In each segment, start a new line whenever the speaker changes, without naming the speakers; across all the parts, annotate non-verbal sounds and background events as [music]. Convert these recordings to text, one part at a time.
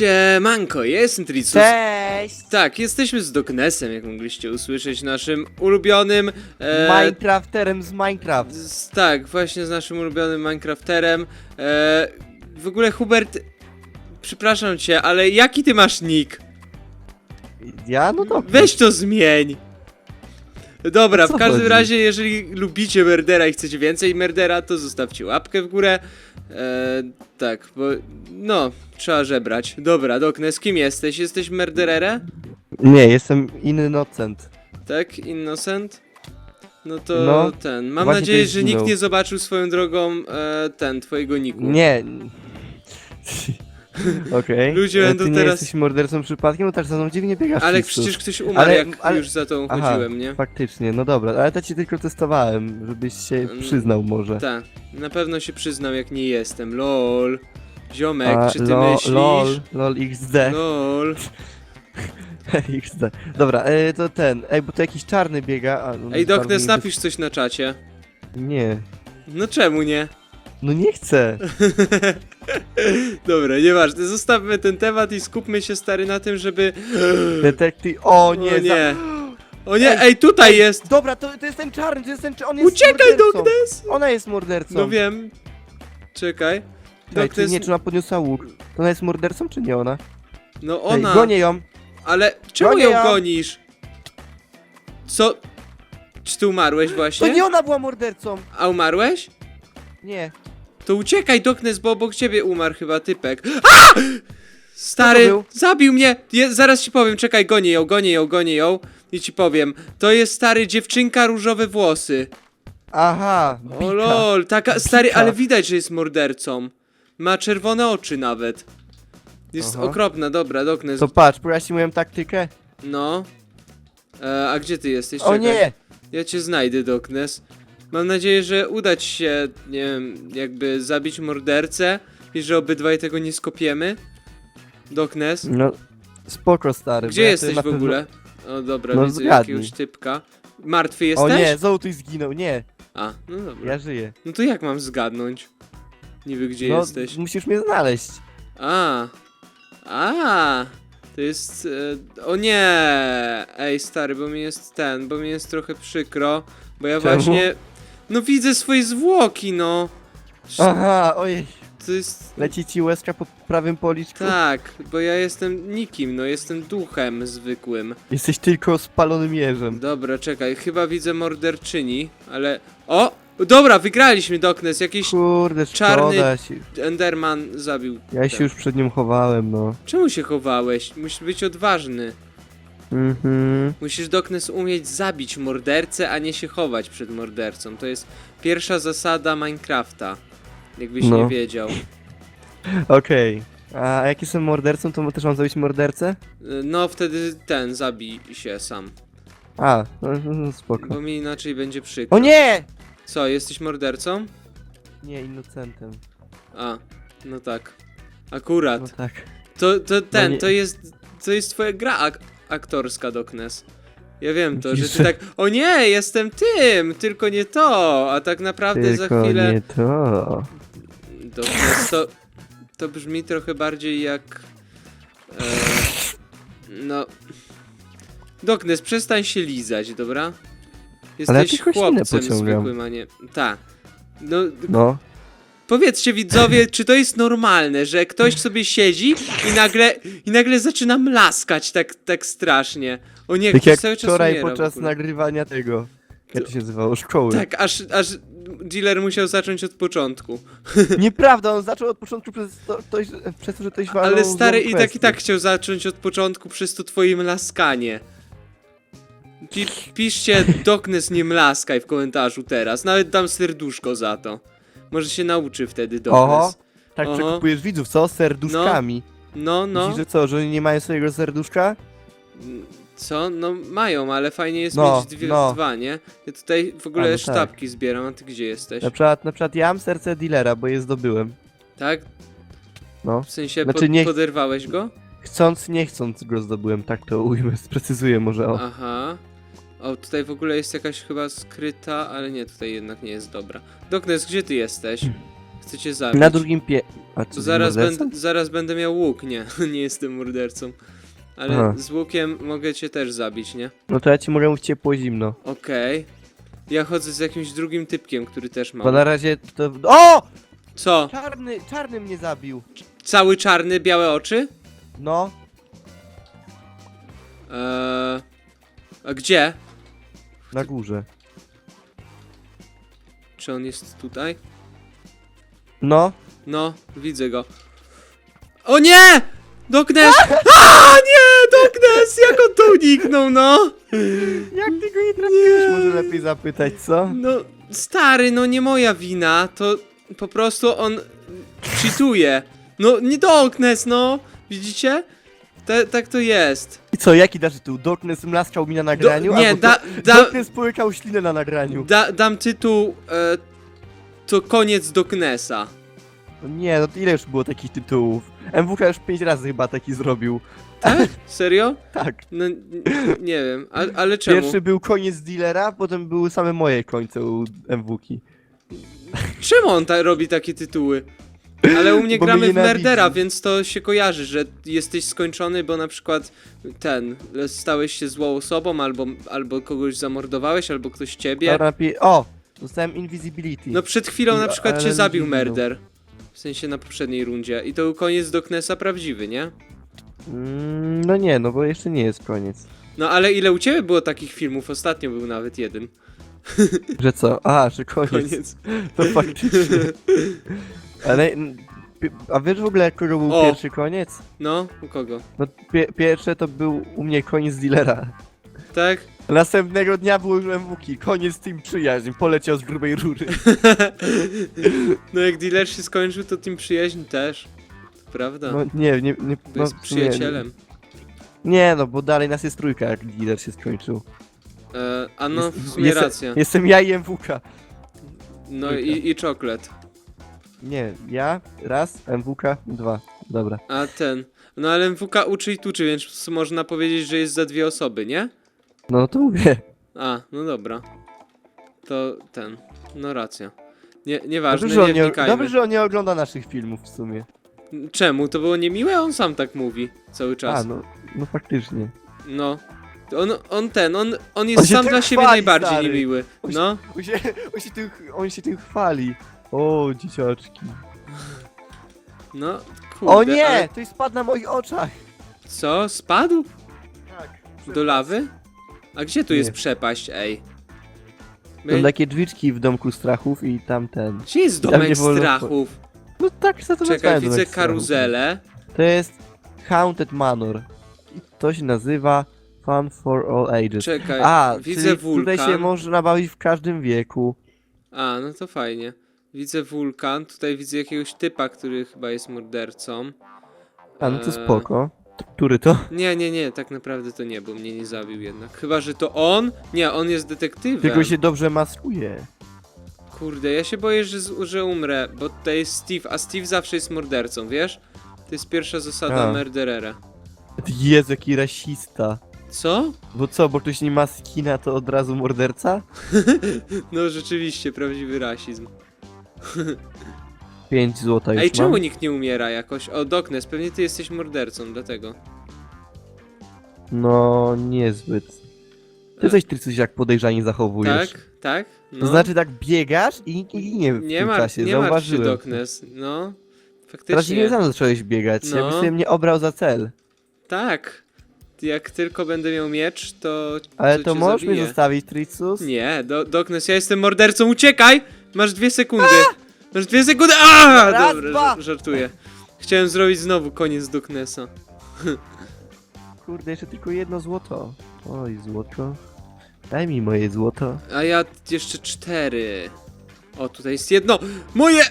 Siemanko, jestem Tricus.
Cześć!
Tak, jesteśmy z Doknesem, jak mogliście usłyszeć, naszym ulubionym... E,
Minecrafterem z Minecraft.
z, tak, właśnie z naszym ulubionym Minecrafterem. E, w ogóle Hubert, przepraszam cię, ale jaki ty masz nick?
Ja? No to.
Weź to zmień! Dobra,
O
w każdym
chodzi?
razie, jeżeli lubicie Merdera i chcecie więcej Merdera, to zostawcie łapkę w górę. E, tak, bo no, trzeba żebrać. Dobra, Doknes, kim jesteś? Jesteś Merderere?
Nie, jestem innocent.
Tak? Innocent? No to
No,
ten. Mam
właśnie
nadzieję, że nikt
zginął.
nie zobaczył swoją drogą e, ten, twojego niku.
Nie. [laughs] Okej.
Ludzie
E,
będą
Ty nie
teraz-
jesteś mordercą przypadkiem, bo tak za mną dziwnie biegasz.
Ale
Tricus.
przecież ktoś umarł,
Ale-
jak
ale-
już za tą
Aha,
chodziłem, nie?
Faktycznie, no dobra, ale to ci tylko testowałem, żebyś się
Mm,
przyznał może.
Tak, na pewno się przyznał, jak nie jestem. LOL. Ziomek,
A,
czy ty
lo-
myślisz?
LOL, LOL XD.
LOL. [laughs]
XD. Dobra, e, to ten. Ej, bo to jakiś czarny biega. A, no,
Ej, Doknes,
czarny-
napisz coś na czacie.
Nie.
No czemu nie?
No nie chcę. [laughs]
Dobra, nieważne, zostawmy ten temat i skupmy się, stary, na tym, żeby...
Detektyw. O nie,
o
za-
nie. O nie,
Ej,
ej, tutaj jest!
Dobra, to, to jest ten czarny, to jest ten czarny. On jest
Uciekaj,
mordercą.
Doknes!
Ona jest mordercą.
No wiem. Czekaj.
Czekaj, czy nie, czy ona podniosła łuk? To ona jest mordercą, czy nie ona?
No
Ej,
ona...
gonię ją.
Ale czemu
Gonię
ją
ją.
gonisz? Co? Czy ty umarłeś
To
właśnie?
nie ona była mordercą.
A umarłeś?
Nie.
To uciekaj, Doknes, bo obok ciebie umarł chyba typek. A! Stary,
był?
zabił mnie! Je, zaraz ci powiem, czekaj, gonię ją, gonię ją, gonię ją. I ci powiem, to jest stary dziewczynka, różowe włosy.
Aha.
O
Bika.
lol, taka, stary,
Bika.
ale widać, że jest mordercą. Ma czerwone oczy nawet. Jest
Aha.
okropna, dobra, Doknes.
To patrz, pokaż ci moją taktykę.
No. E, a gdzie ty jesteś?
O
Czekaj.
nie!
Ja cię znajdę, Doknes. Mam nadzieję, że uda ci się, nie wiem, jakby zabić mordercę i że obydwaj tego nie skopiemy. Doknes,
No, spoko stary.
gdzie
bo ja
jesteś
na
w
pewno-
ogóle? O dobra,
No,
widzę
zgadnij.
jakiegoś typka. Martwy
O
jesteś?
nie, Zoltuj zginął, nie.
A, no dobra.
Ja żyję.
No to jak mam zgadnąć? Niby gdzie
no,
jesteś?
musisz mnie znaleźć.
A, a, to jest, e, o nie, ej stary, bo mi jest ten, bo mi jest trochę przykro, bo ja
Czemu?
właśnie, no widzę swoje zwłoki, no.
Aha, ojej.
To jest,
Leci ci łezka po prawym policzku.
tak, bo ja jestem nikim, no jestem duchem zwykłym.
Jesteś tylko spalonym jeżem.
Dobra, czekaj, chyba widzę morderczyni, ale, o, dobra, wygraliśmy Doknes, jakiś
Kurde,
Czarny-
się.
Enderman zabił.
Ja się już przed nią chowałem, no.
Czemu się chowałeś? Musisz być odważny.
Mhm.
Musisz Doknes umieć zabić mordercę, a nie się chować przed mordercą. To jest pierwsza zasada Minecrafta. Jakbyś
No.
nie wiedział.
Okej. A jak jestem mordercą, to też mam zabić mordercę?
Y, No wtedy ten zabij się sam.
A, no, no, no spoko.
Bo mi inaczej będzie przykro.
O nie!
Co, jesteś mordercą?
Nie, innocentem.
A, no tak. Akurat.
No tak.
To, to ten,
nie-
to jest. To jest twoja gra ak aktorska, Doknes. Ja wiem to, że ty tak. O nie, jestem tym, tylko nie to. A tak naprawdę za
Tylko
chwilę.
nie to.
Doknes, to. To brzmi trochę bardziej jak. E, no. Doknes, przestań się lizać, dobra?
Ale ja
Jesteś chłopcem
pociągam.
zwykłym, a nie. Tak. No,
No.
Powiedzcie widzowie, czy to jest normalne, że ktoś sobie siedzi i nagle, i nagle zaczyna mlaskać tak, tak strasznie. O nie,
Tak
ktoś
jak
cały czas
wczoraj
umiera w
podczas
ogóle.
nagrywania tego. Jak to się nazywało? Szkoły.
Tak, aż, aż dealer musiał zacząć od początku. [laughs]
Nieprawda, on zaczął od początku przez to, to, przez to że ktoś walnął
Ale stary i tak i tak chciał zacząć od początku przez to twoje mlaskanie. Pi piszcie Doknes nie mlaskaj w komentarzu teraz, nawet dam serduszko za to. Może się nauczy wtedy
Oho,
Doknes.
tak
Oho.
przekupujesz widzów, co? Serduszkami.
No, no.
Myślisz, że co, że oni nie mają swojego serduszka?
Co? No mają, ale fajnie jest
No,
mieć dwie,
no.
dwa, nie? Ja tutaj w ogóle
A, no tak.
sztabki zbieram, a ty gdzie jesteś?
Na przykład, na przykład ja mam serce dealera, bo je zdobyłem.
Tak?
No.
W sensie
Znaczy
pod,
nie-
poderwałeś go?
Chcąc, nie chcąc go zdobyłem, tak to ujmę, sprecyzuję może o.
Aha. O, tutaj w ogóle jest jakaś chyba skryta, ale nie, tutaj jednak nie jest dobra. Doknes, gdzie ty jesteś? Chcę cię zabić.
Na drugim pie... A
To
co,
zaraz, będę, zaraz będę miał łuk, nie, [laughs] nie jestem mordercą. Ale
Aha.
z łukiem mogę cię też zabić, nie?
No to ja ci mogę mówić ciepło zimno.
Okej. Ja chodzę z jakimś drugim typkiem, który też ma.
Bo na razie to... O!
Co?
Czarny, czarny mnie zabił.
Cały czarny, białe oczy?
No,
Eee, a gdzie?
Na górze.
Czy on jest tutaj?
No,
No, widzę go. O nie! Doknes! [laughs] A nie! Doknes! Jak on to uniknął, no!
jak ty go nie trafiłeś? Może lepiej zapytać, co?
No, stary, no nie moja wina, to po prostu on cheatuje. No, nie Doknes, no! Widzicie? Ta, tak to jest.
I co, jaki dasz tytuł? Darkness mlaskał mi na nagraniu?
nie,
albo
da- da-
Darkness połykał ślinę na nagraniu.
Da, dam tytuł e, To koniec Doknesa.
No nie, no to ile już było takich tytułów? MWK już pięć razy chyba taki zrobił.
Tak? Serio? [laughs]
Tak.
No, nie wiem, a, ale czemu?
Pierwszy był koniec dealera, potem były same moje końce u MWki.
Czemu on ta, robi takie tytuły? Ale u mnie
Bo
gramy
mnie
w Merdera, więc to się kojarzy, że jesteś skończony, bo na przykład ten, stałeś się złą osobą, albo, albo kogoś zamordowałeś, albo ktoś ciebie.
Dobra, o! Dostałem invisibility.
No przed chwilą na przykład cię
ale
zabił
zginął.
Merder. W sensie na poprzedniej rundzie. I to był koniec Doknesa prawdziwy, nie?
Mm, no nie, no bo jeszcze nie jest koniec.
No ale ile u ciebie było takich filmów? Ostatnio był nawet jeden.
Że co? A, że koniec.
Koniec. [laughs]
To faktycznie. [laughs] Ale... A wiesz w ogóle, kogo był
O.
pierwszy koniec?
No, u kogo?
No pie pierwsze to był u mnie koniec dealera.
Tak?
Następnego dnia już MWki. Koniec team przyjaźń. Poleciał z grubej rury. [laughs]
No jak dealer się skończył, to Team Przyjaźń też. Prawda.
No nie, nie, nie.
Bo
No,
jest przyjacielem.
Nie, nie, no bo dalej nas jest trójka, jak dealer się skończył.
E, a no, w sumie
jestem-
racja.
Jestem ja i MWK.
No i, i czoklet.
Nie, ja, raz, MWK, dwa. Dobra.
A ten. No ale MWK uczy i tuczy, więc można powiedzieć, że jest za dwie osoby, nie?
No to mówię.
A, no dobra. To ten. No racja. Nie, nieważne,
Dobrze, że on
nie
nie,
wnikajmy.
dobrze, że on nie ogląda naszych filmów w sumie.
Czemu? To było niemiłe? On sam tak mówi cały czas.
A, no, no faktycznie.
No. On, on ten, on, on jest
On się
sam
tym
dla siebie
chwali,
najbardziej
stary.
niemiły.
On się-
No.
On się, on się, tym, on się tym chwali. O, dzieciaczki.
No, kurde.
o nie!
Ale
To spadł na moich oczach.
co? Spadł?
Tak.
Do lawy? A gdzie tu jest
Nie.
przepaść, ej?
Są
My...
takie drzwiczki w domku strachów i tamten.
Gdzie jest
Tam
domek
nie wolno
strachów?
No tak, za to
Czekaj,
nazwałem
widzę
domek strachów.
karuzelę.
To jest Haunted Manor. I to się nazywa Fun for All Ages.
Czekaj,
A,
widzę
czyli
wulkan.
tutaj się można bawić w każdym wieku.
A, no to fajnie. Widzę wulkan, tutaj widzę jakiegoś typa, który chyba jest mordercą.
A no to
Eee.
spoko. To, który to?
Nie, nie, nie, tak naprawdę to nie, bo mnie nie zabił jednak. Chyba, że to on? Nie, on jest detektywem.
Tylko się dobrze maskuje.
Kurde, ja się boję, że, z- że umrę, bo tutaj jest Steve, a Steve zawsze jest mordercą, wiesz? To jest pierwsza zasada
A.
murderera.
Jezu, jaki rasista.
Co?
Bo co, bo ktoś nie ma skina, to od razu morderca? [laughs]
No rzeczywiście, prawdziwy rasizm. [laughs]
5 złota już
Ej, czemu
mam.
nikt nie umiera jakoś? O, Doknes, pewnie ty jesteś mordercą, dlatego.
No, niezbyt. Ty
E.
coś, ty coś jak podejrzanie zachowujesz.
Tak? Tak? No.
To znaczy tak biegasz i i ginie w
nie
tym czasie,
nie martw się,
zauważyłem.
Doknes. No,
Teraz nie
faktycznie.
sam zacząłeś biegać,
No.
jakbyś sobie mnie obrał za cel.
Tak. Jak tylko będę miał miecz, to.
Ale to
cię
możesz
zabiję.
mnie zostawić, Tricus?
Nie, do, Doknes, ja jestem mordercą, uciekaj! Masz dwie sekundy. Masz dwie sekundy. A!
Raz,
Dobra,
dwa.
ża- żartuję. Chciałem zrobić znowu koniec Doknesa.
Kurde, jeszcze tylko jedno złoto. Oj, złoto. Daj mi moje złoto.
A ja jeszcze cztery. O, tutaj jest jedno. Moje!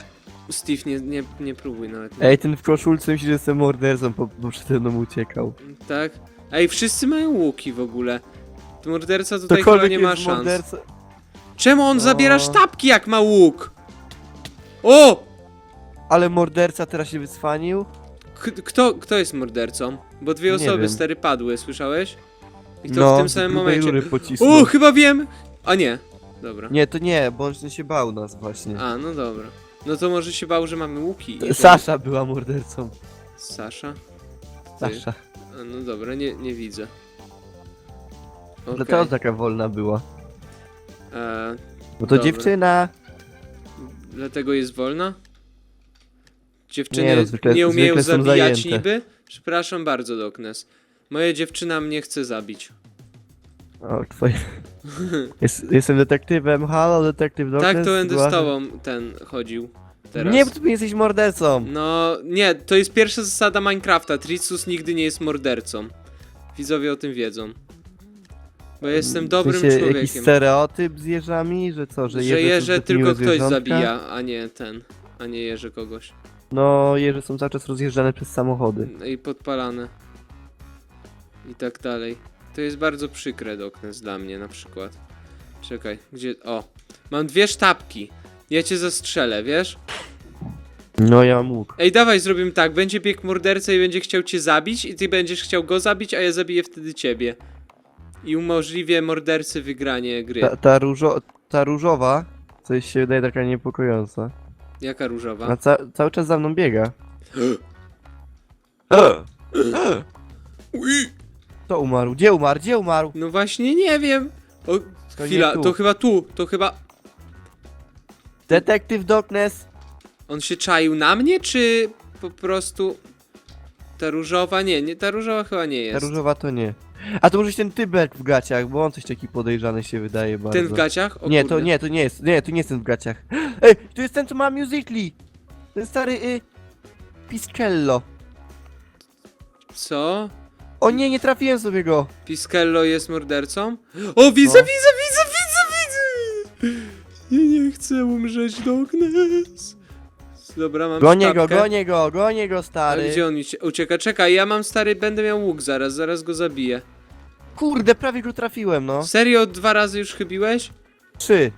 Steve, nie, nie, nie próbuj nawet.
Ej, ten w koszulce myśli, że jestem mordercą, bo, bo przede mną uciekał.
Tak? Ej, wszyscy mają łuki w ogóle. Morderca tutaj chyba
Ktokolwiek
nie ma
jest
szans.
mordercą...
Czemu on zabiera sztabki jak ma łuk? O!
Ale morderca teraz się wycwanił?
K kto, kto jest mordercą? Bo dwie
Nie
osoby
wiem.
stary padły, słyszałeś? I to
no,
w tym samym momencie.
pocisnął.
O, chyba wiem! A nie. Dobra.
Nie, to nie, bo on się bał nas właśnie.
A, no dobra. No to może się bał, że mamy łuki. i
Sasza była mordercą.
Sasza? Ty?
Sasza.
A, No dobra, nie, nie widzę. Okej.
Dlatego taka wolna była.
E,
Bo to
Dobra.
dziewczyna.
dlatego jest wolna? Dziewczyny
Nie,
nie,
no, zwykle-
umieją
zwykle są
zabijać
zajęte.
niby? Przepraszam bardzo, Doknes. Moja dziewczyna mnie chce zabić.
O, twoje. Jest, jestem detektywem. Halo, detektyw Darkness.
tak, to będę z tobą ten chodził. Teraz.
Nie, bo ty jesteś mordercą.
No, nie, to jest pierwsza zasada Minecrafta. Tricus nigdy nie jest mordercą. Widzowie o tym wiedzą. Bo jestem dobrym
w sensie, Jakiś
człowiekiem.
stereotyp z jeżami, że co, że,
Że
jeże,
jeże
są
tylko
miłe
ktoś
zwierzątka?
zabija, a nie ten. A nie jeże kogoś.
No, jeże są cały czas rozjeżdżane przez samochody.
I podpalane. I tak dalej. To jest bardzo przykre Doknes dla mnie na przykład. Czekaj, gdzie... O! Mam dwie sztabki. Ja cię zastrzelę, wiesz?
No, ja łuk.
Ej, dawaj, zrobimy tak. Będzie biegł morderca i będzie chciał cię zabić i ty będziesz chciał go zabić, a ja zabiję wtedy ciebie. I umożliwię mordercy wygranie gry.
Ta, ta, różo, ta różowa, coś się wydaje taka niepokojąca.
Jaka różowa?
Ona ca cały czas za mną biega.
Ui!
To umarł. Gdzie umarł? Gdzie umarł?
No właśnie nie wiem. O, chwila,
tu.
to chyba tu, to chyba...
Detektyw Darkness.
On się czaił na mnie, czy po prostu... Ta różowa? Nie, nie, ta różowa chyba nie
Ta
jest.
różowa to nie. A to może być ten tybek w gaciach, bo on coś taki podejrzany się wydaje bardzo.
Ten w gaciach? O
nie,
kurde.
to nie, to nie jest. Nie, to nie jest ten w gaciach. [gasps] Ej, to jest ten, co ma Musically. Ten stary y... Piskello.
Co?
O nie, nie trafiłem sobie go.
Piskello jest mordercą? [gasps] O, widzę,
No.
widzę, widzę, widzę, widzę! Ja nie chcę umrzeć, Doknes. Dobra, mam
Gonię go,
sztabkę.
gonię go, gonię go,
Ale
stary.
gdzie on ucie- ucieka? Czekaj, ja mam stary, będę miał łuk zaraz, zaraz go zabiję.
Kurde, prawie go trafiłem, no.
Serio, dwa razy już chybiłeś?
Trzy.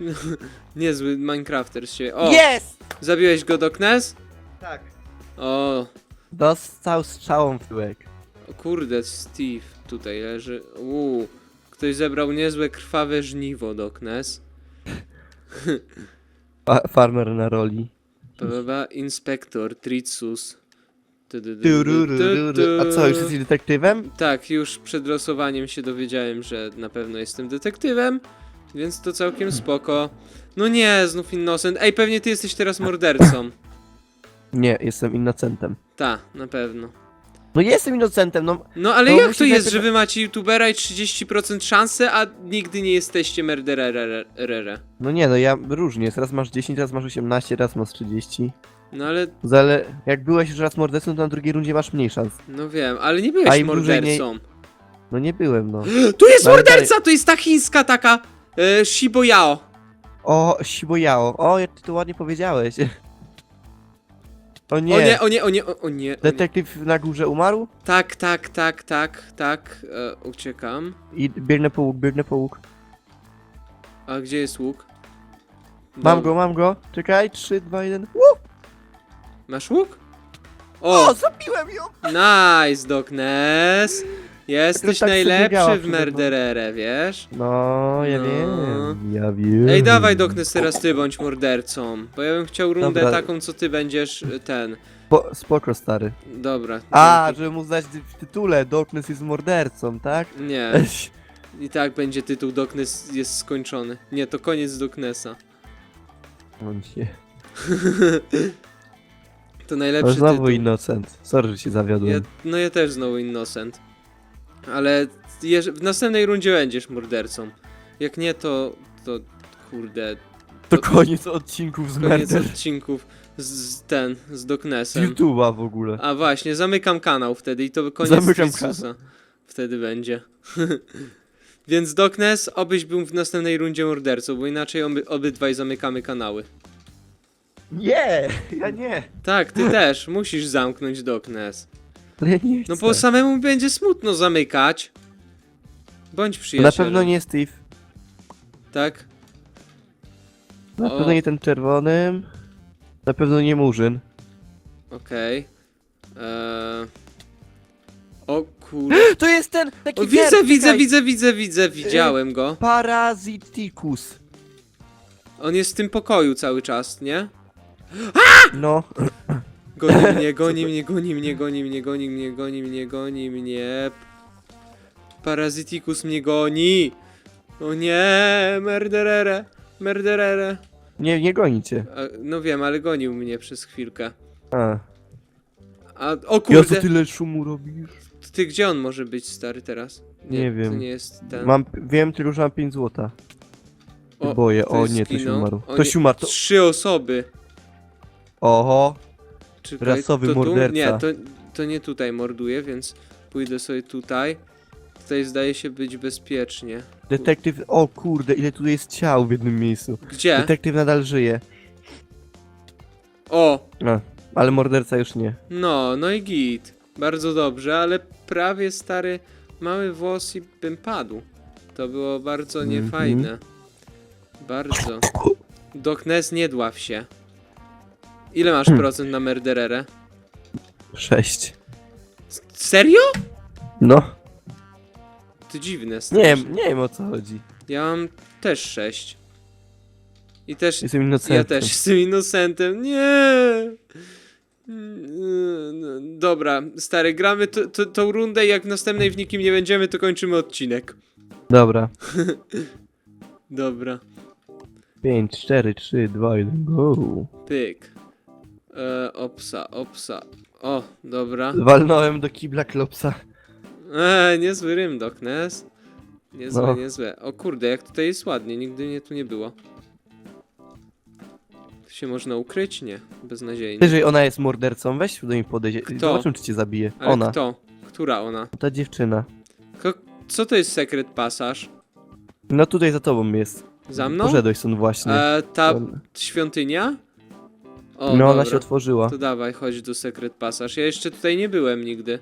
[laughs]
Niezły Minecrafter z ciebie. O,
Jest!
zabiłeś go, Doknes?
Tak.
O,
Dostał strzałą w tyłek.
o kurde, Steve tutaj leży. Uuu, ktoś zebrał niezłe krwawe żniwo, Doknes. [laughs]
Fa farmer na roli.
Baba, inspektor, Tricus. Tu.
A co, już jesteś detektywem?
Tak, już przed losowaniem się dowiedziałem, że na pewno jestem detektywem, więc to całkiem spoko. No nie, znów Innocent. Ej, pewnie ty jesteś teraz mordercą.
Nie, jestem innocentem.
Ta, na pewno.
No jestem innocentem, no.
No ale
To
jak to jest,
najpierw-
że wy macie youtubera i 30% szansy, a nigdy nie jesteście murdererere?
No nie, no ja różnie. Raz masz 10, raz masz 18, raz masz 30.
No ale,
Zale... Jak byłeś już raz mordercą, to na drugiej rundzie masz mniej szans.
no wiem, ale nie
A
byłeś
im dłużej nie-
mordercą.
No nie byłem, no. [gasps]
Tu jest
No ale
morderca, to jest ta chińska taka, e, Shibo Yao.
O, Shiboyao. O, jak ty to ładnie powiedziałeś. [laughs] O nie.
O nie, o nie, o nie, o, o nie. O nie.
Detektyw na górze umarł?
Tak, tak, tak, tak, tak, e, uciekam.
I biegnę po łuk, biegnę po łuk.
A gdzie jest łuk?
Mam
Dob-
go, mam go. Czekaj, 3, 2, 1.
Masz łuk?
O,
O,
zabiłem ją!
nice, Doknes. Jesteś
tak
najlepszy w
przede mną.
murdererę, wiesz?
No, ja
No.
wiem. Ja wiem.
Ej, dawaj, Doknes, teraz ty bądź mordercą. Bo ja bym chciał rundę
Dobra.
taką, co ty będziesz e, ten.
Spo, spoko, stary.
Dobra.
A,
dzięki.
żeby mu zdać w tytule Darkness jest mordercą, tak?
Nie. I tak będzie tytuł Doknes jest skończony. Nie, to koniec Doknesa.
On się. [laughs]
To
To
najlepszy
znowu
tytuł.
innocent. Sorry, że się zawiodłem.
Ja, no ja też znowu Innocent. Ale w następnej rundzie będziesz mordercą. Jak nie, to... to kurde...
To koniec odcinków z
Koniec
Murder.
odcinków z, z ten, z
Z
Doknesem.
YouTube'a w ogóle.
A właśnie, zamykam kanał wtedy i to koniec
Zamykam
Tricusa. Wtedy będzie. [laughs] Więc Doknes, obyś był w następnej rundzie mordercą, bo inaczej oby, obydwaj zamykamy kanały.
Nie! Ja nie!
Tak, ty też, musisz zamknąć Doknes.
Ale ja nie chcę.
No bo samemu będzie smutno zamykać. Bądź
Na
przyjacielem.
pewno nie Steve.
Tak?
Na
O.
pewno nie ten czerwonym. Na pewno nie Murzyn.
Okej. Eee... O kur... [gasps]
To jest ten taki
O, widzę, widzę,
czekaj.
widzę, widzę, widzę, widziałem go.
Parasiticus.
On jest w tym pokoju cały czas, nie?
No,
Goni [laughs] mnie, goni mnie, goni mnie, goni mnie, goni mnie, goni mnie, goni mnie. Parazytikus mnie goni. O nie, merderere, merderere.
nie, nie gonicie.
A, No wiem, ale gonił mnie przez chwilkę.
A.
A, o
Ja co
kurde,
tyle szumu robisz?
ty gdzie on może być stary teraz?
Nie
To
wiem.
nie jest ten.
Mam, wiem tylko, że mam 5 złota.
O,
Boję,
ktoś
o nie, to się
zginął.
umarł.
O
się umarł, to...
Trzy osoby.
Oho,
Czekaj,
Rasowy
to tu?
morderca.
Nie, to, to nie tutaj morduje, więc pójdę sobie tutaj. Tutaj zdaje się być bezpiecznie.
detektyw, o kurde, ile tu jest ciał w jednym miejscu.
Gdzie?
Detektyw nadal żyje.
O!
A, ale morderca już nie.
No, no i git. Bardzo dobrze, ale prawie stary mały włos i bym padł. To było bardzo
Mhm.
niefajne. Bardzo. Doknes, nie dław się. Ile masz
Hmm.
procent na Merdererę?
6.
S- Serio?
No,
To dziwne,
nie
strasznie.
wiem, nie wiem o co chodzi.
Ja mam też 6. I też
Jestem innocentem.
Ja też jestem innocentem. Nie! Mm, Dobra, stary, gramy to, to, tą rundę i jak następnej w nikim nie będziemy, to kończymy odcinek.
Dobra. [laughs]
Dobra,
5, 4, 3, 2, 1, go.
pyk. E, opsa, opsa. O, dobra.
Walnąłem do kibla klopsa.
E, niezły rym, Doknes. Niezłe,
No.
niezłe. O kurde, jak tutaj jest ładnie, nigdy mnie tu nie było. Tu się można ukryć? Nie, beznadziejnie.
Jeżeli ona jest mordercą, weź do niej podejść.
Kto?
Zobaczymy, czy cię zabije.
Ale
Ona.
kto? Która ona?
Ta dziewczyna.
Ko co to jest sekret pasaż?
No tutaj za tobą jest.
Za mną?
Poszedłeś stąd właśnie.
E, ta świątynia? O,
no
dobra.
ona się otworzyła.
To dawaj, chodź do Secret Passage. Ja jeszcze tutaj nie byłem nigdy.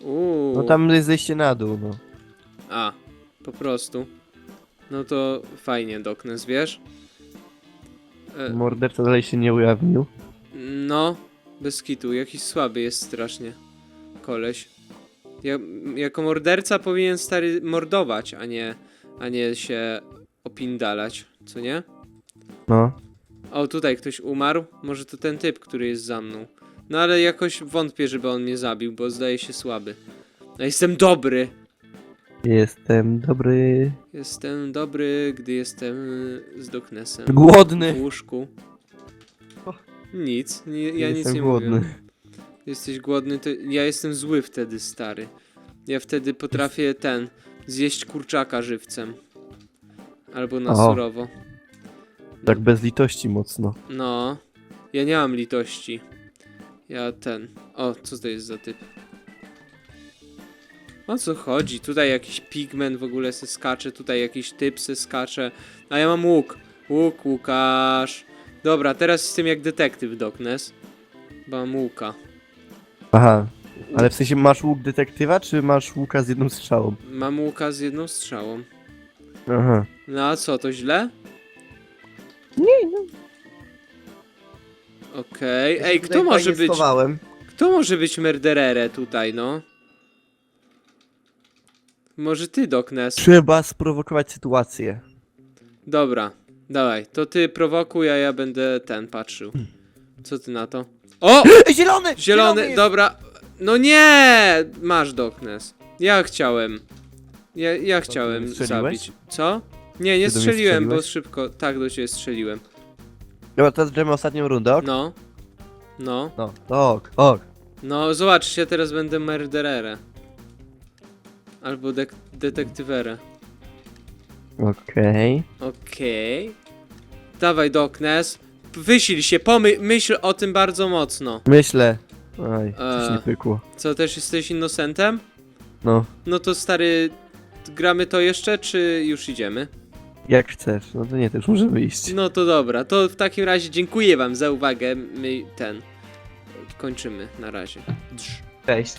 Uuu.
No tam jest zejście na dół, no.
A, po prostu. No to fajnie, Doknes, wiesz? E,
Morderca dalej się nie ujawnił.
no, bez kitu. Jakiś słaby jest strasznie. Koleś. Ja, jako morderca powinien stary mordować, a nie, a nie się opindalać, co nie?
No.
O, tutaj ktoś umarł. Może to ten typ, który jest za mną. No ale jakoś wątpię, żeby on mnie zabił, bo zdaje się słaby. Ja jestem dobry.
Jestem dobry.
Jestem dobry, gdy jestem z Doknesem.
Głodny.
W łóżku. Nic, nie, ja nic
jestem
nie
głodny.
mówię. Jesteś głodny, to ja jestem zły wtedy, stary. Ja wtedy potrafię ten, zjeść kurczaka żywcem. Albo na
O.
surowo.
Tak bez litości mocno.
No, ja nie mam litości. Ja ten. O, co to jest za typ? O co chodzi? Tutaj jakiś pigment w ogóle se skacze, tutaj jakiś typ se skacze. A ja mam łuk. Łuk, Łukasz. Dobra, teraz jestem jak detektyw Doknes. Bo mam łuka.
Aha. Ale w sensie masz łuk detektywa, czy masz łuka z jedną strzałą?
Mam łuka z jedną strzałą.
Aha.
No a co, to źle? Okej. Ej, kto może być.
Schowałem.
Kto może być merderere tutaj, no? Może ty, Doknes.
Trzeba sprowokować sytuację.
Dobra, dawaj, to ty prowokuj, a ja będę ten patrzył. Co ty na to? O! [gasps]
Zielony!
Zielony,
jest!
dobra. No nie! Masz Doknes. Ja chciałem. Ja, ja chciałem
strzeliłeś?
zabić. Co? Nie, nie
Ty do mnie
strzeliłem, bo
strzeliłeś?
szybko. Tak do ciebie strzeliłem.
Dobra, teraz gramy ostatnią rundę, ok?
No. No.
No, ok, ok.
No, zobaczcie, teraz będę merderere. Albo dek- detektywere.
Okej.
Okej. Dawaj, Doknes. Wysil się, pomy- myśl o tym bardzo mocno.
Myślę. Oj, coś
Eee.
nie pykło.
Co, też jesteś innocentem?
No,
No to stary, gramy to jeszcze, czy już idziemy?
Jak chcesz. No to nie, już możemy iść.
No to dobra, to w takim razie dziękuję wam za uwagę. My ten kończymy na razie. Drz.
Cześć.